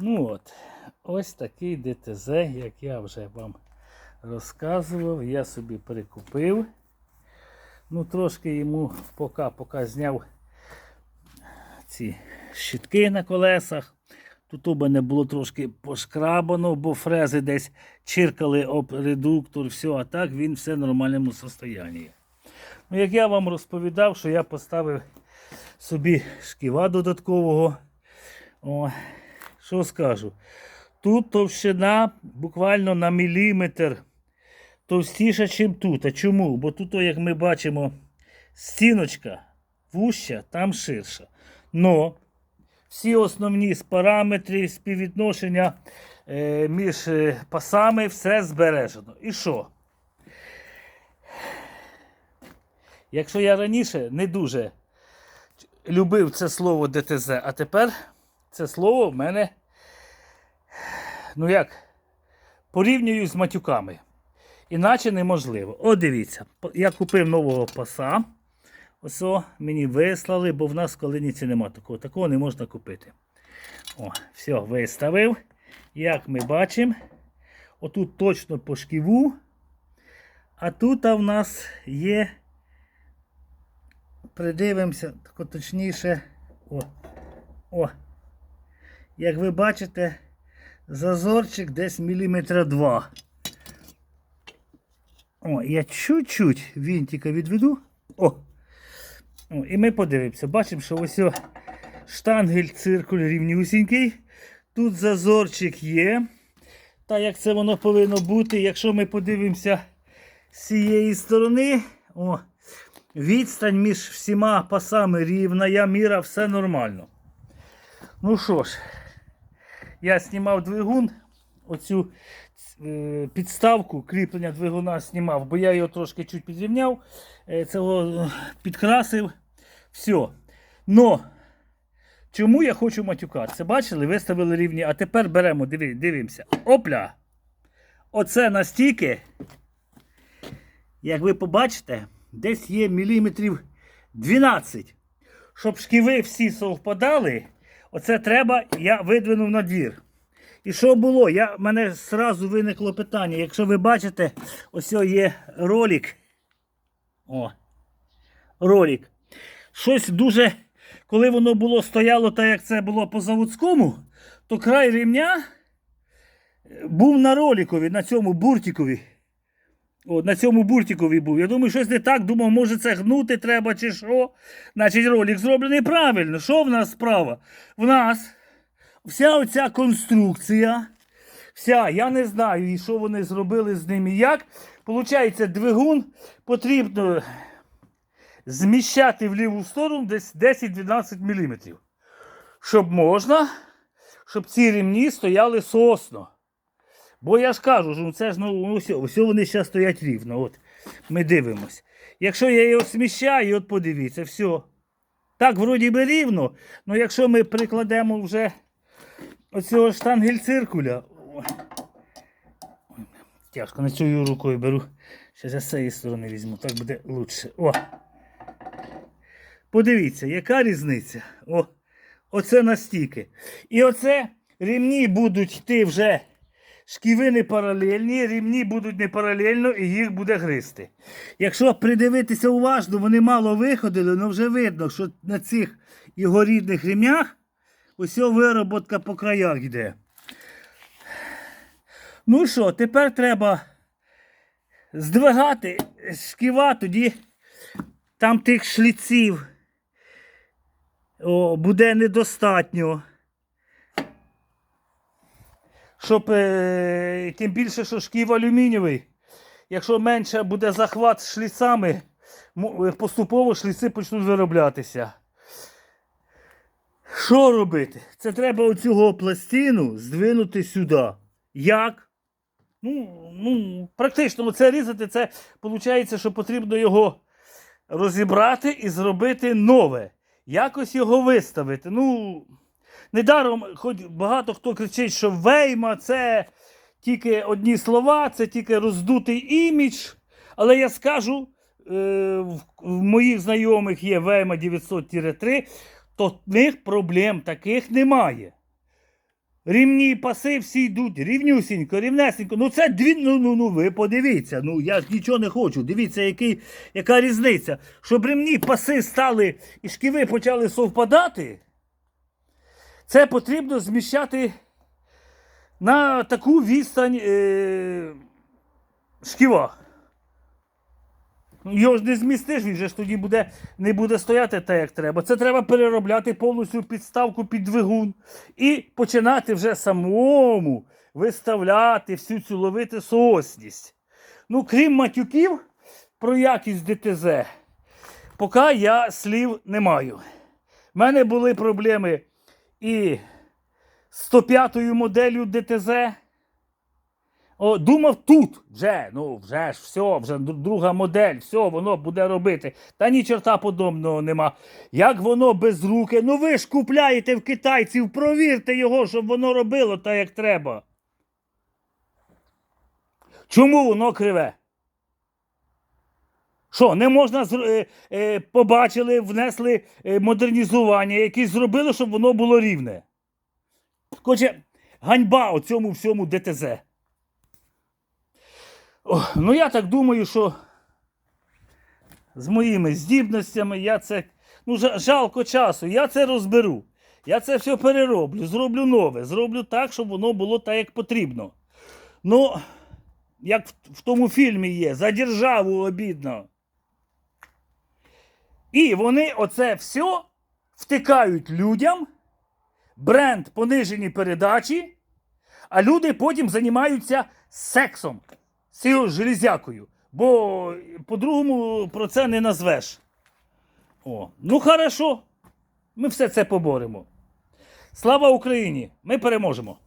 Ну от, ось такий ДТЗ, як я вже вам розказував, я собі прикупив. Ну, трошки йому поки, поки зняв ці щітки на колесах. Тут у мене було трошки пошкрабано, бо фрези десь чиркали об редуктор, все, а так він все в нормальному стані. Ну, як я вам розповідав, що я поставив собі шківа додаткового. О, що скажу? Тут товщина буквально на міліметр товстіша, ніж тут. А чому? Бо тут, як ми бачимо, стіночка вуща, там ширша. Но всі основні параметри співвідношення е, між е, пасами все збережено. І що? Якщо я раніше не дуже любив це слово ДТЗ, а тепер це слово в мене, ну як, порівнюю з матюками. Іначе неможливо. О, дивіться, я купив нового паса. Ось мені вислали, бо в нас в Калиніці нема такого. Такого не можна купити. О, все, виставив. Як ми бачимо, отут точно по шківу. А тут в нас є. Придивимося, точніше. О, о. Як ви бачите, зазорчик десь міліметра два. О, я чуть-чуть вінтика відведу. О. О, і ми подивимося. Бачимо, що ось штангель циркуль рівнюсінький. Тут зазорчик є. Та як це воно повинно бути, якщо ми подивимося з цієї сторони, о, відстань між всіма пасами рівна, я міра, все нормально. Ну що ж, я знімав двигун, оцю е, підставку кріплення двигуна знімав, бо я його трошки чуть підрівняв, е, цього е, підкрасив. Все. Но чому я хочу матюкатися? Бачили, виставили рівні, а тепер беремо, диви, дивимося. Опля! Оце настільки, як ви побачите, десь є міліметрів 12. Щоб шківи всі совпадали, оце треба, я видвинув на двір. І що було? Я, мене зразу виникло питання. Якщо ви бачите, ось є ролик. О, ролик. Щось дуже, коли воно було стояло так, як це було по заводському, то край ремня е, був на роликові, на цьому буртикові. О, на цьому буртикові був. Я думаю, щось не так. Думав, може це гнути треба чи що. Значить, ролик зроблений правильно. Що в нас справа? В нас вся оця конструкція, вся, я не знаю, і що вони зробили з ним і як. Получається, двигун потрібно зміщати в ліву сторону десь 10-12 мм. Щоб можна, щоб ці рівні стояли сосно. Бо я ж кажу, що це ж ну, все, все вони зараз стоять рівно. От, ми дивимось. Якщо я його сміщаю, от подивіться, все. Так, вроді би рівно, але якщо ми прикладемо вже оцього штангель циркуля. Тяжко, на цю рукою беру. Зараз я з цієї сторони візьму, так буде краще. О. Подивіться, яка різниця? О, оце настільки. І оце рівні будуть йти вже шківи не паралельні, рівні будуть не паралельно і їх буде гризти. Якщо придивитися уважно, вони мало виходили, але вже видно, що на цих його рідних рівнях ось вироботка по краях йде. Ну що, тепер треба здвигати шківа, тоді там тих шліців о, буде недостатньо. Щоб е, тим більше, що шків алюмінієвий. Якщо менше буде захват шліцами, е, поступово шліци почнуть вироблятися. Що робити? Це треба оцього пластину здвинути сюди. Як? Ну, ну, практично це різати, це виходить, що потрібно його розібрати і зробити нове. Якось його виставити. Ну, недаром, хоч багато хто кричить, що вейма це тільки одні слова, це тільки роздутий імідж. Але я скажу, е, в, моїх знайомих є вейма 900-3, то них проблем таких немає. Рівні паси всі йдуть рівнюсінько, рівнесенько. Ну це дві. Ну, ну, ну ви подивіться. Ну я ж нічого не хочу. Дивіться, який, яка різниця. Щоб рівні паси стали і шківи почали совпадати, це потрібно зміщати на таку відстань е- шківа. Ну, Його ж не змістиш, він же ж тоді буде, не буде стояти так, як треба. Це треба переробляти повністю підставку під двигун і починати вже самому виставляти всю цю ловити соосність. Ну, крім матюків про якість ДТЗ, поки я слів не маю. У мене були проблеми і 105-ю моделлю ДТЗ. О, думав тут вже, ну вже ж все, вже друга модель, все, воно буде робити. Та ні чорта подобного нема. Як воно без руки? Ну ви ж купляєте в китайців, провірте його, щоб воно робило так, як треба. Чому воно криве? Що, не можна е, е, побачили, внесли е, модернізування, якісь зробили, щоб воно було рівне. Хоче, ганьба оцьому всьому ДТЗ. Ну я так думаю, що з моїми здібностями я це. Ну, жалко часу, я це розберу. Я це все перероблю, зроблю нове, зроблю так, щоб воно було так, як потрібно. Ну, як в тому фільмі є, за державу обідно. І вони оце все втикають людям, бренд понижені передачі, а люди потім займаються сексом з цією железякою. Бо по-другому про це не назвеш. О, ну хорошо. Ми все це поборемо. Слава Україні! Ми переможемо!